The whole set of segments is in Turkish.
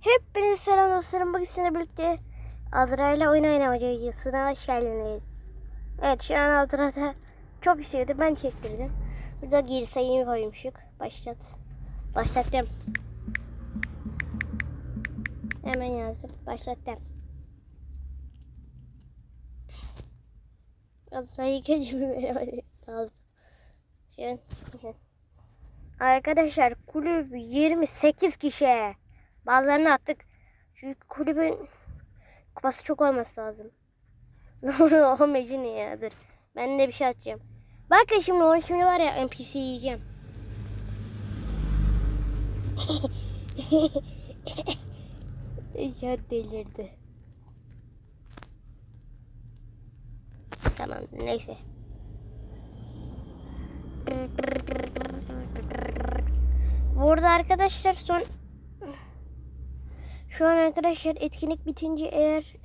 Hepinize selam dostlarım. Bugün sizinle birlikte Azra ile oyun oynama videosuna hoş geldiniz. Evet şu an Azra da çok istiyordu. Ben çektirdim. Burada geri sayımı koymuşuk. Başlat. Başlattım. Hemen yazdım. Başlattım. Azra'yı önce bir merhaba lazım. Şey, Arkadaşlar kulüp 28 kişi. Bazılarını attık. Çünkü kulübün kupası çok olması lazım. o mecnun ya dur. Ben de bir şey atacağım. Bakın şimdi o şimdi var ya NPC yiyeceğim. ya delirdi. Tamam neyse. Burada arkadaşlar son şu an arkadaşlar etkinlik bitince eğer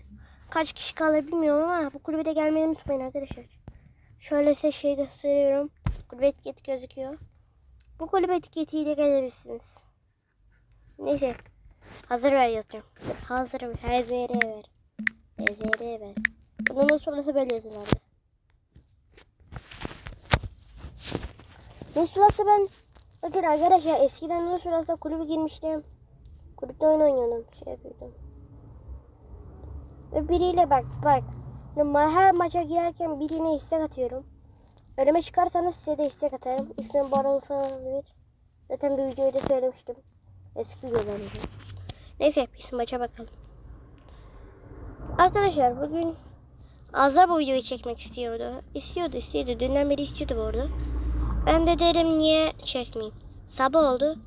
kaç kişi kalır bilmiyorum ama bu kulübe de gelmeyi unutmayın arkadaşlar. Şöyle size şey gösteriyorum. Kulübe etiketi gözüküyor. Bu kulübe etiketiyle gelebilirsiniz. Neyse. Hazır ver yazacağım. Hazır ver. HZR ver. HZR ver. Bunun sonrası böyle yazın abi. Nusra'sı ben Bakın arkadaşlar eskiden Nusra'sı kulübe girmiştim. Kulüpte oyun oynuyordum. Şey yapıyordum. Ve biriyle bak bak. Her maça girerken birine istek atıyorum. Önüme çıkarsanız size de istek atarım. İsmim Baron olabilir. Zaten bir videoda söylemiştim. Eski videolarımda. Neyse biz maça bakalım. Arkadaşlar bugün Azra bu videoyu çekmek istiyordu. İstiyordu istiyordu. Dünden beri istiyordu bu arada. Ben de derim niye çekmeyeyim. Sabah oldu.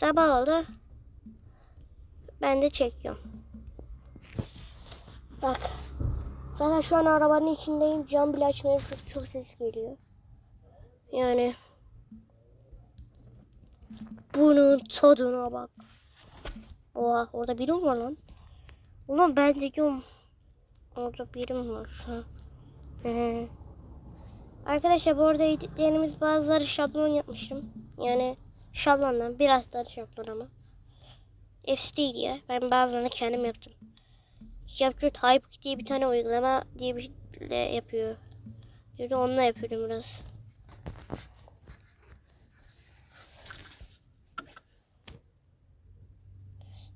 Sabah oldu. Ben de çekiyorum. Bak. Zaten şu an arabanın içindeyim. Cam bile açmıyorum. Çok, çok ses geliyor. Yani. Bunun tadına bak. Oha orada birim var lan. Ulan ben de diyorum. Orada birim var. Ha. Ee. Arkadaşlar bu arada editlerimiz bazıları şablon yapmışım. Yani şablondan biraz daha şablon ama. Hepsi değil ya. Ben bazılarını kendim yaptım. Capture Type diye bir tane uygulama diye bir şey yapıyor. Şimdi onunla yapıyorum biraz.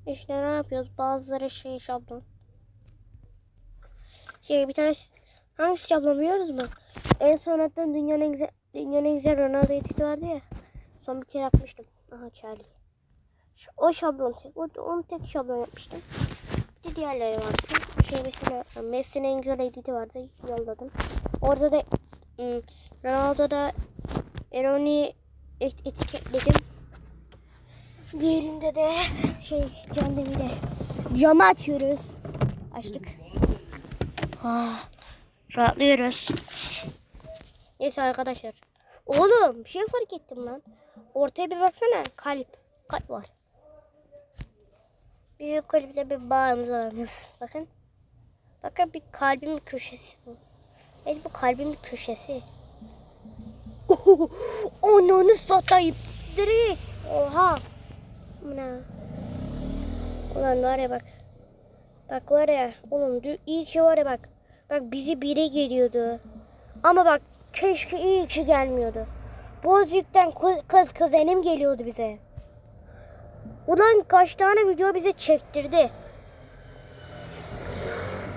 İşte ne yapıyoruz? Bazıları şey şablon. Şey bir tane hangisi şablon biliyoruz mu? En son hatta dünyanın en güzel, dünyanın en güzel Ronaldo editi vardı ya. Son bir kere atmıştım. Aha Charlie. O şablon tek. O, onu tek şablon yapmıştım. Bir de diğerleri vardı. Şey mesela Messi'nin en güzel editi vardı. Yolladım. Orada da ım, Ronaldo'da Eroni et, etiketledim. Diğerinde de şey cam de camı açıyoruz. Açtık. Ah, rahatlıyoruz. Neyse arkadaşlar. Oğlum bir şey fark ettim lan. Ortaya bir baksana kalp. Kalp var. Bizim kalple bir bağımız varmış. Bakın. Bakın bir kalbin köşesi bu. Evet bu kalbin köşesi. Onu satayım. Direkt. Oha. Buna. Ulan var ya bak. Bak var ya. Oğlum iyi ki var ya bak. Bak bizi biri geliyordu. Ama bak keşke iyi ki gelmiyordu. Bozcuk'tan kız kuzenim geliyordu bize. Ulan kaç tane video bize çektirdi.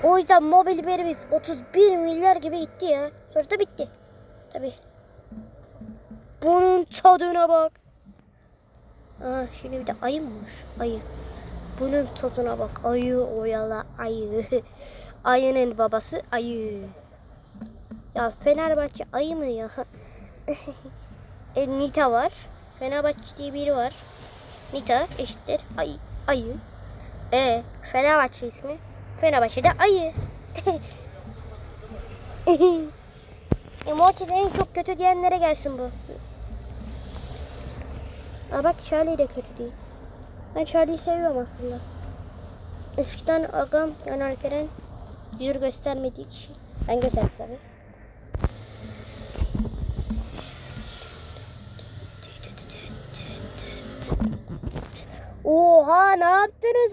O yüzden mobil verimiz 31 milyar gibi gitti ya. Sonra da bitti. Tabi. Bunun tadına bak. Aa, şimdi bir de ayı mı var? Ayı. Bunun tadına bak. Ayı oyala ayı. Ayının babası ayı. Ya Fenerbahçe ayı mı ya? e, Nita var. Fenerbahçe diye biri var. Nita eşittir ayı. ayı. E Fenerbahçe ismi. Fenerbahçe'de ayı. e, Mortis en çok kötü diyenlere gelsin bu. Aa, bak Charlie de kötü değil. Ben Charlie'yi seviyorum aslında. Eskiden agam yani Alperen yüzü göstermediği kişi. Ben gösterdim Oha ne yaptınız?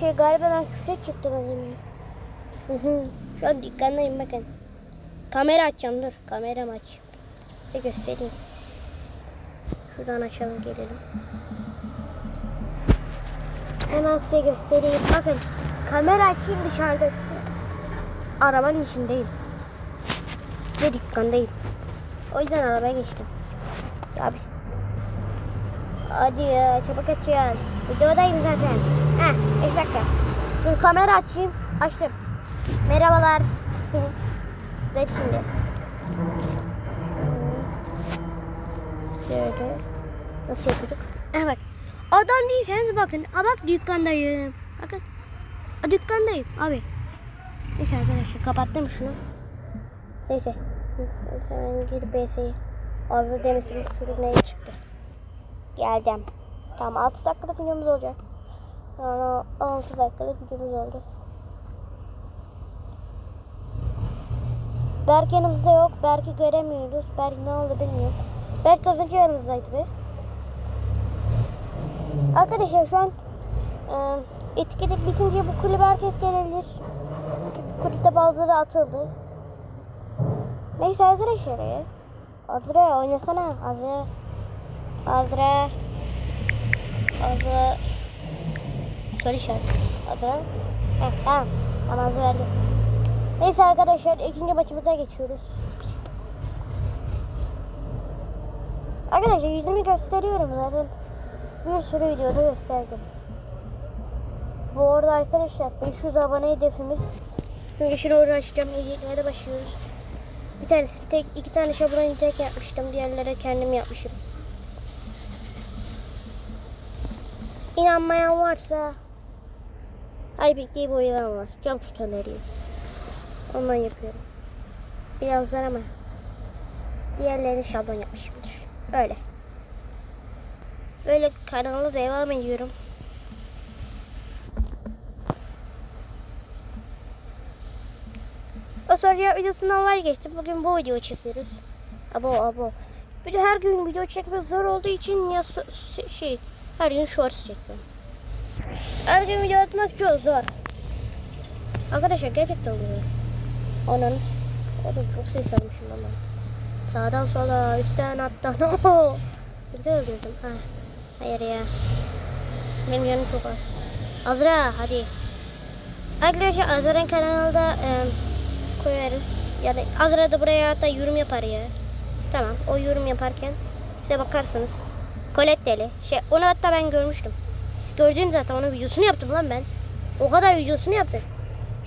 Şey galiba ben küfür çıktım az önce. Şu an dükkandayım bakın. Kamera açacağım dur. Kameramı aç. Bir göstereyim. Şuradan açalım gelelim. Hemen size göstereyim. Bakın kamera açayım dışarıda. Arabanın içindeyim. Ve dükkandayım. O yüzden arabaya geçtim. Ya biz... Hadi ya çabuk açın. Videodayım zaten. Heh 5 dakika. Dur kamera açayım. Açtım. Merhabalar. Ve şimdi. Şöyle. Nasıl yapıyorduk? Evet. Adam değilseniz bakın. Ha bak dükkandayım. Bakın. Ha, dükkandayım abi. Neyse arkadaşlar kapattım şunu. Neyse. Hemen gir BS'ye. Arzu Deniz'in sürüneye çıktı. Geldim. Tamam 6 dakikalık videomuz olacak. Yani 6 dakikalık videomuz oldu. Berk yanımızda yok. Berk'i göremiyoruz. Berk ne oldu bilmiyorum. Berk az önce yanımızdaydı be. Arkadaşlar şu an e, etkinlik bitince bu kulübe herkes gelebilir. Çünkü kulüpte bazıları atıldı. Neyse arkadaşlar ya. Azra oynasana. Azra. Azra. Azra. Soru işareti. Azra. Heh, tamam. Tamam Azra verdim. Neyse arkadaşlar ikinci maçımıza geçiyoruz. Arkadaşlar yüzümü gösteriyorum zaten. Bir sürü videoda gösterdim. Bu arada arkadaşlar 500 abone hedefimiz. Şimdi şunu uğraşacağım. Hediyelere başlıyoruz. Bir tanesi tek, iki tane şablonu tek yapmıştım. Diğerleri kendim yapmışım. İnanmayan varsa Aybik diye bir oyun var. Cam tutanları. Ondan yapıyorum. Birazdan ama diğerlerini şablon yapmışımdır. Öyle. Böyle kanala devam ediyorum. O soruya videosundan vazgeçtim. Bugün bu videoyu çekiyoruz. Abo abo. Bir de her gün video çekmek zor olduğu için ya şey her gün shorts çekiyorum. Her gün video atmak çok zor. Arkadaşlar gerçekten oluyor. Ananız. Oğlum çok ses almışım ama. Sağdan sola, üstten alttan. Güzel öldürdüm. Ha. Hayır ya. Benim canım çok az. Azra hadi. Arkadaşlar Azra'nın kanalda e, koyarız. Yani Azra da buraya hatta yorum yapar ya. Tamam o yorum yaparken size bakarsınız. Colette'li. Şey, onu hatta ben görmüştüm. Siz gördünüz zaten onun videosunu yaptım lan ben. O kadar videosunu yaptık.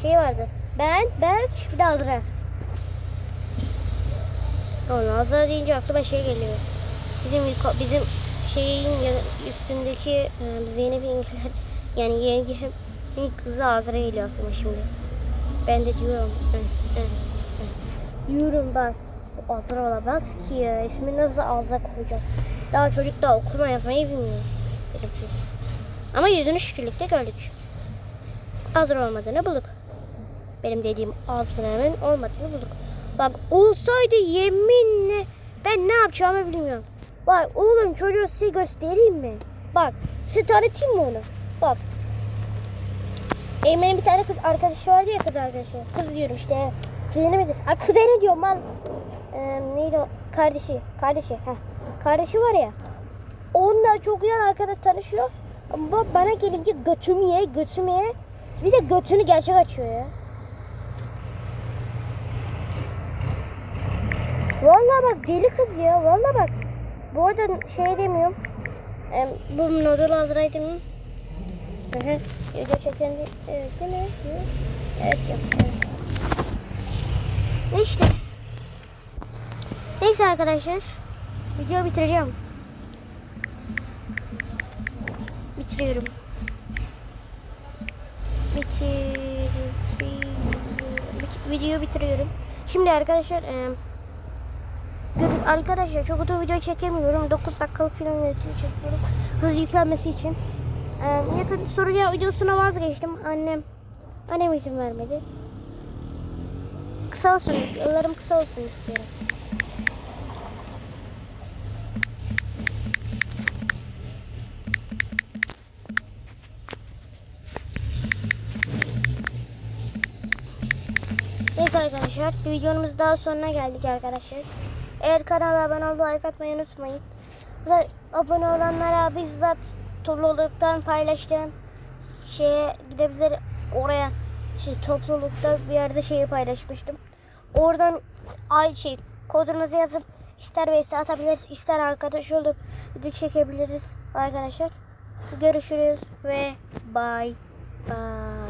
Şey vardı. Ben, Berk, bir de Azra. Oğlum Azra deyince aklıma şey geliyor. Bizim bizim şeyin üstündeki e, Zeynep'in İngilizler yani yengemin kızı Azra geliyor aklıma şimdi. Ben de diyorum. Diyorum. Bu Azra olamaz ki ya. İsmi nasıl Azra koyacak? Daha çocuk da okuma yazmayı bilmiyor. Ama yüzünü şükürlükte gördük. Azra olmadığını bulduk. Benim dediğim Azra'nın olmadığını bulduk. Bak olsaydı yeminle ben ne yapacağımı bilmiyorum. Bak oğlum çocuğu size göstereyim mi? Bak size tanıtayım mı onu? Bak. Eymen'in bir tane kız arkadaşı vardı ya kız arkadaşı. Kız diyorum işte. Kuzeni midir? Ay kuzeni diyorum mal. Ee, neydi o? Kardeşi. Kardeşi. Heh. Kardeşi var ya. Onunla çok iyi arkadaş tanışıyor. Ama bana gelince götümü ye, götümü ye. Bir de götünü gerçek açıyor ya. Vallahi bak deli kız ya. Vallahi bak. Bu arada şey demiyorum. Em, bu Nodul Azra'yı demiyorum. Video çeken de, evet değil mi? Evet yok. Evet. İşte. Neyse arkadaşlar. Video bitireceğim. Bitiriyorum. Bitir, bit, video bitiriyorum. Şimdi arkadaşlar Gör- Arkadaşlar çok uzun video çekemiyorum. 9 dakikalık falan video çekiyorum. Hızlı yüklenmesi için. Ee, yakın soruya videosuna vazgeçtim. Annem annem izin vermedi. Kısa olsun. Yollarım kısa olsun istiyorum. Arkadaşlar. Videomuz daha sonuna geldik arkadaşlar. Eğer kanala abone olmayı like atmayı unutmayın. Ve abone olanlara bizzat topluluktan paylaştığım şeye gidebilir oraya şey toplulukta bir yerde şeyi paylaşmıştım. Oradan ay şey kodunuzu yazıp ister vs atabiliriz ister arkadaş olup video çekebiliriz arkadaşlar. Görüşürüz ve bye bye.